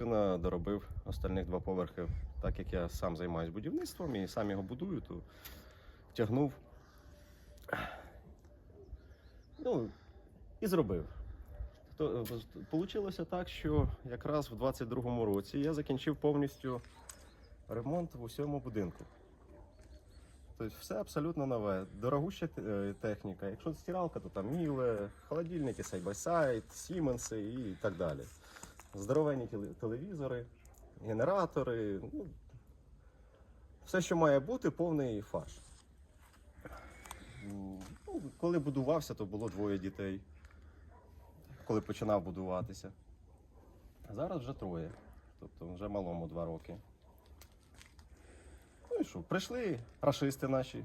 Сина доробив остальних два поверхи, так як я сам займаюся будівництвом і сам його будую, то тягнув. Ну, і зробив. То, получилося так, що якраз в 22-му році я закінчив повністю ремонт в усьому будинку. Тобто все абсолютно нове. Дорогуща е, техніка. Якщо стиралка, то там Міле, холодильники Side-by-Side, Siemens і так далі. Здоровенні телевізори, генератори. Ну, все, що має бути, повний фарш. Ну, коли будувався, то було двоє дітей. Коли починав будуватися. Зараз вже троє. Тобто вже малому два роки. Ну і що, прийшли рашисти наші.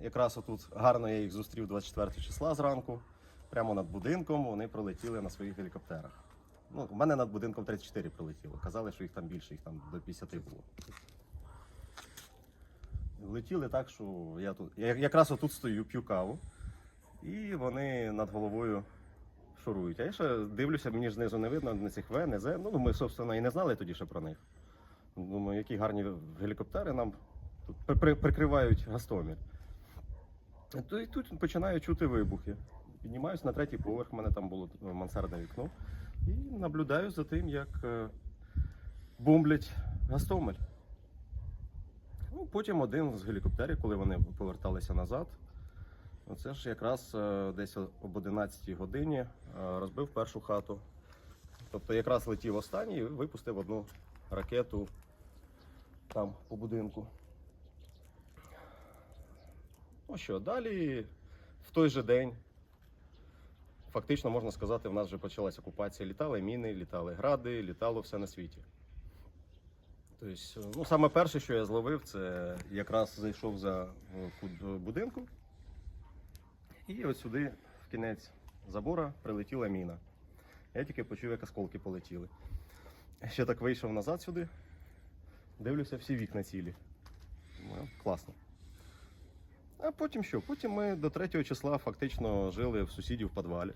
Якраз отут гарно я їх зустрів 24 числа зранку. Прямо над будинком вони пролетіли на своїх гелікоптерах. Ну, у мене над будинком 34 прилетіло. Казали, що їх там більше, їх там до 50 було. Летіли так, що я тут. Я якраз отут стою, п'ю каву, і вони над головою шурують. А я ще дивлюся, мені ж знизу не видно, не цих В, не З. Ну, ми, собственно, і не знали тоді ще про них. Думаю, які гарні гелікоптери нам тут при- при- прикривають Гастомір. То і тут починаю чути вибухи. Піднімаюсь на третій поверх, у мене там було е, мансардне вікно, і наблюдаю за тим, як е, бомблять Гастомель. Ну, потім один з гелікоптерів, коли вони поверталися назад, це ж якраз е, десь об 11 годині е, розбив першу хату. Тобто якраз летів останній і випустив одну ракету там по будинку. Ну що, далі в той же день, фактично можна сказати, в нас вже почалась окупація. Літали міни, літали гради, літало все на світі. Тобто, ну, саме перше, що я зловив, це якраз зайшов за е, будинку. І от сюди, в кінець забора, прилетіла міна. Я тільки почув, як осколки полетіли. Ще так вийшов назад сюди, дивлюся, всі вікна цілі. Ну, класно. А потім що? Потім ми до 3 числа фактично жили в сусідів в підвалі.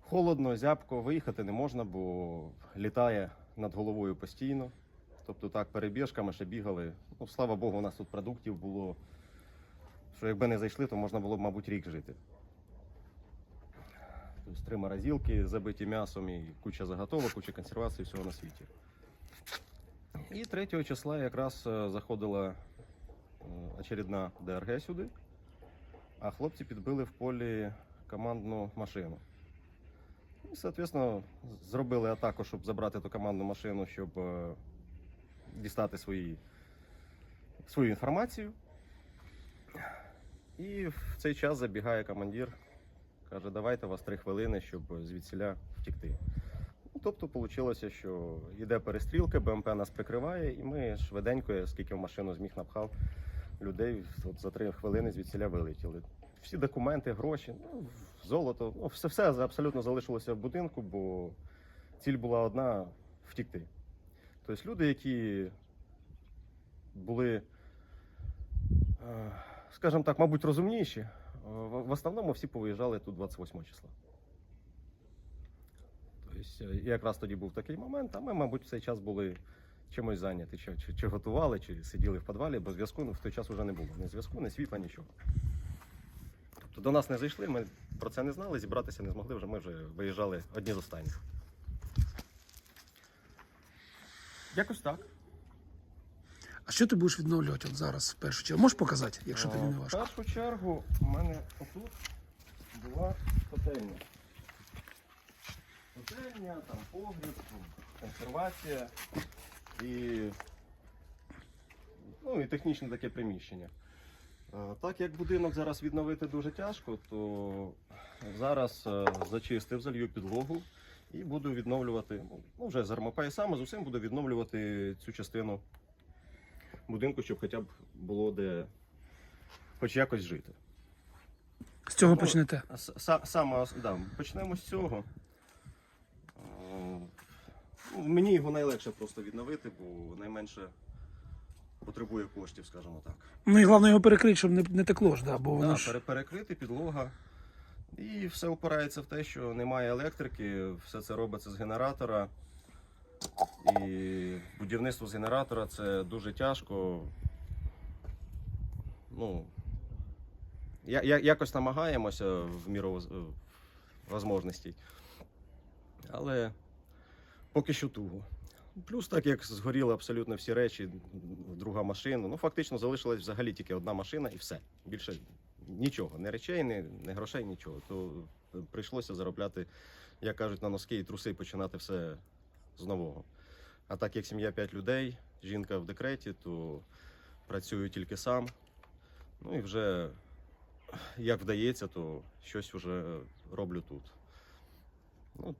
Холодно, зябко, виїхати не можна, бо літає над головою постійно. Тобто так, перебіжками ще бігали. Ну, слава Богу, у нас тут продуктів було. Що якби не зайшли, то можна було б, мабуть, рік жити. Тобто три морозилки забиті м'ясом і куча заготовок, куча консервації, всього на світі. І 3 числа якраз е, заходила очередна ДРГ сюди, а хлопці підбили в полі командну машину. І, соответственно, зробили атаку, щоб забрати ту командну машину, щоб е, дістати свої, свою інформацію. І в цей час забігає командир, каже, давайте у вас три хвилини, щоб звідсіля втікти. Ну, тобто вийшло, що йде перестрілка, БМП нас прикриває, і ми швиденько, скільки в машину зміг напхав людей, от за три хвилини звідсіля вилетіли. Всі документи, гроші, ну, золото, ну, все, все абсолютно залишилося в будинку, бо ціль була одна втікти. Тобто люди, які були, е, скажімо так, мабуть, розумніші, е, в основному всі повиїжджали тут 28 числа. Тобто, е, якраз тоді був такий момент, а ми, мабуть, в цей час були чимось зайняті, чи, чи, чи готували, чи сиділи в підвалі, бо зв'язку ну, в той час вже не було. Ні зв'язку, ні світла, нічого. Тобто до нас не зайшли, ми про це не знали, зібратися не змогли, вже ми вже виїжджали одні з останніх. Якось так. А що ти будеш відновлювати от зараз в першу чергу? Можеш показати, якщо тобі не важко? В першу чергу у мене отут була котельня. Котельня, там погріб, консервація і, ну, і технічне таке приміщення. Е, Так як будинок зараз відновити дуже тяжко, то зараз е, зачистив, залью підлогу і буду відновлювати, ну вже з армопаясами, з усім буду відновлювати цю частину будинку, щоб хоча б було де хоч якось жити. З цього Ну, почнете. Саме да, почнемо з цього. Мені його найлегше просто відновити, бо найменше потребує коштів, скажімо так. Ну і головне його перекрити, щоб не, не текло ж, да, бо воно Да, ж. пере- перекрити підлога. І все опирається в те, що немає електрики, все це робиться з генератора. І будівництво з генератора це дуже тяжко. Ну, я, я, якось намагаємося в міру воз- можливостей. Але поки що туго. Плюс, так як згоріли абсолютно всі речі, друга машина. Ну, фактично залишилась взагалі тільки одна машина і все. Більше нічого, не речей, не, не грошей, нічого. То е, прийшлося заробляти, як кажуть, на носки і труси починати все з нового. А так як сім'я 5 людей, жінка в декреті, то працюю тільки сам. Ну і вже як вдається, то щось вже роблю тут. Ну,